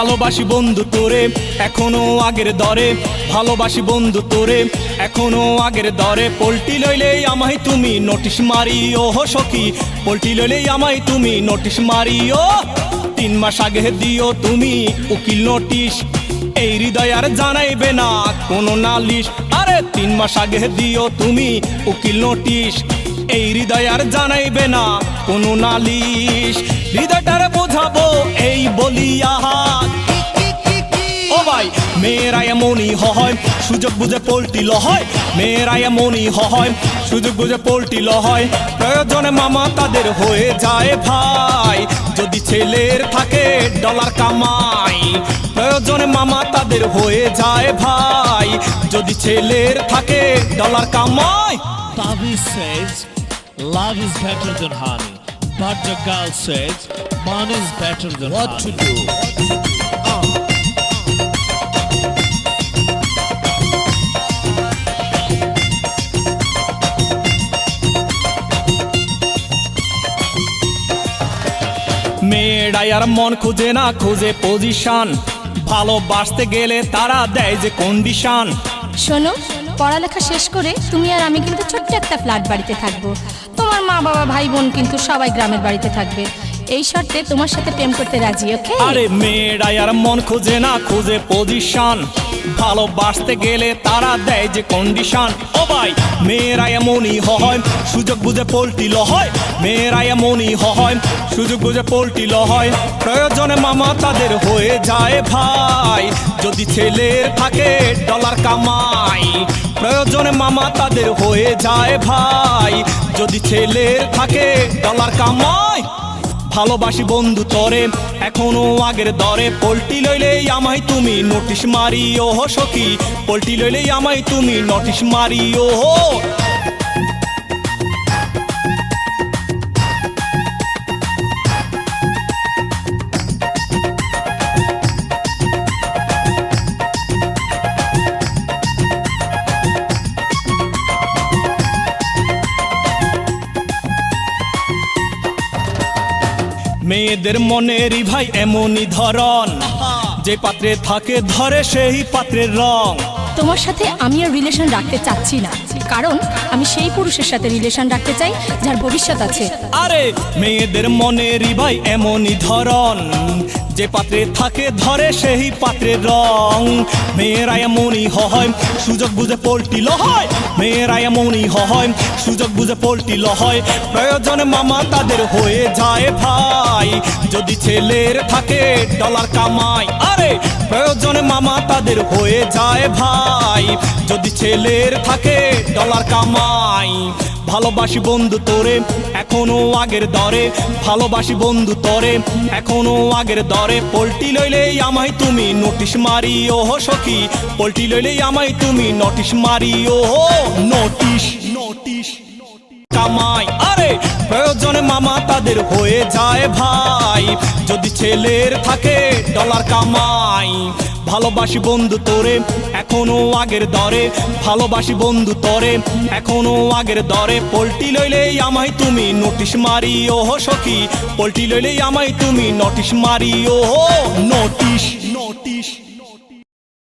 ভালোবাসি বন্ধু তোরে, এখনও আগের দরে। ভালোবাসি বন্ধু তোরে, এখনও আগের দরে। পোল্টি লইলেই আমায় তুমি নোটিশ মারি ও সখী। পোল্টি লইলেই আমায় তুমি নোটিশ মারি ও তিন মাস আগে দিও তুমি উকিল নোটিশ। এই হৃদয় আর জানাইবে না কোনো নালিশ। আরে, তিন মাস আগে দিও তুমি উকিল নোটিশ। এই হৃদয় আর জানাইবে না কোনো নালিশ। হৃদয়টারে বোঝাবো এই বলিয়া ও ভাই মেয়েরা এমনই হয় সুযোগ বুঝে পোল্টি হয় মেয়েরা এমনই হয় সুযোগ বুঝে পোল্টি হয় প্রয়োজনে মামা তাদের হয়ে যায় ভাই। যদি ছেলের থাকে ডলার কামাই প্রয়োজনে মামা তাদের হয়ে যায় ভাই। যদি ছেলের থাকে ডলার কামাই Taviz says love is better than honey, but the girl says money is better than What honey. to do? মেয়েরাই আর মন খুঁজে না খুঁজে পজিশন ভালোবাসতে গেলে তারা দেয় যে কন্ডিশন শোনো পড়ালেখা শেষ করে তুমি আর আমি কিন্তু ছোট্ট একটা ফ্ল্যাট বাড়িতে থাকব তোমার মা বাবা, ভাই বোন কিন্তু সবাই গ্রামের বাড়িতে থাকবে। এই শর্তে তোমার সাথে প্রেম করতে রাজি, ওকে? আরে মেয়েরাই আর মন খুঁজে না, খুঁজে পজিশন ভালোবাসতে গেলে তারা দেয় যে কন্ডিশন ও ভাই, মেয়েরা এমনই হয়, সুযোগ বুঝে পোল্টি হয় মেয়েরা এমনই হয়, সুযোগ বুঝে পোল্টি হয় প্রয়োজনে মামা তাদের হয়ে যায় ভাই। যদি ছেলের থাকে ডলার কামাই, প্রয়োজনে মামা তাদের হয়ে যায় ভাই। যদি ছেলের থাকে ডলার কামাই, ভালোবাসি বন্ধু তরে, এখনও আগের দরে। পোল্টি লইলেই আমায় তুমি নোটিশ মারি ও সখী। পোল্টি লইলেই আমায় তুমি নোটিশ মারি ও মেয়েদের মনেরই ভাই এমনই ধরন। যে পাত্রে থাকে ধরে সেই পাত্রের রং। তোমার সাথে আমি আর রিলেশন রাখতে চাচ্ছি না। কারণ আমি সেই পুরুষের সাথে রিলেশন রাখতে চাই, যার ভবিষ্যৎ আছে। আরে, মেয়েদের মনেরই ভাই এমনই ধরন। যে পাত্রে থাকে ধরে, সেই পাত্রের রং। মেয়েরা এমনই হয়, সুযোগ বুঝে পোল্টি হয়। মেয়েরা এমনই হয়, সুযোগ বুঝে পোল্টি হয়। প্রয়োজনে মামা তাদের হয়ে যায় ভাই। যদি ছেলের থাকে, ডলার কামাই। আরে মামা তাদের হয়ে যায় ভাই। যদি ছেলের থাকে ডলার কামাই। ভালোবাসি বন্ধু তোরে, এখনও আগের দরে। ভালোবাসি বন্ধু তোরে, এখনও আগের দরে। পোল্টি লইলেই আমায় তুমি নোটিশ মারি ও সখী। পোল্টি লইলেই আমায় তুমি নোটিশ মারি ও নোটিশ নোটিশ। কামাই। আরে, প্রয়োজনে মামা তাদের হয়ে যায় ভাই। যদি ছেলের থাকে ডলার কামাই। ভালোবাসি বন্ধু তোরে, এখনও আগের দরে। ভালোবাসি বন্ধু তোরে, এখনও আগের দরে। পোল্টি লইলেই আমায় তুমি নোটিশ মারি ও সখি। পোল্টি লইলেই আমায় তুমি নোটিশ মারি ও নোটিশ নোটিশ।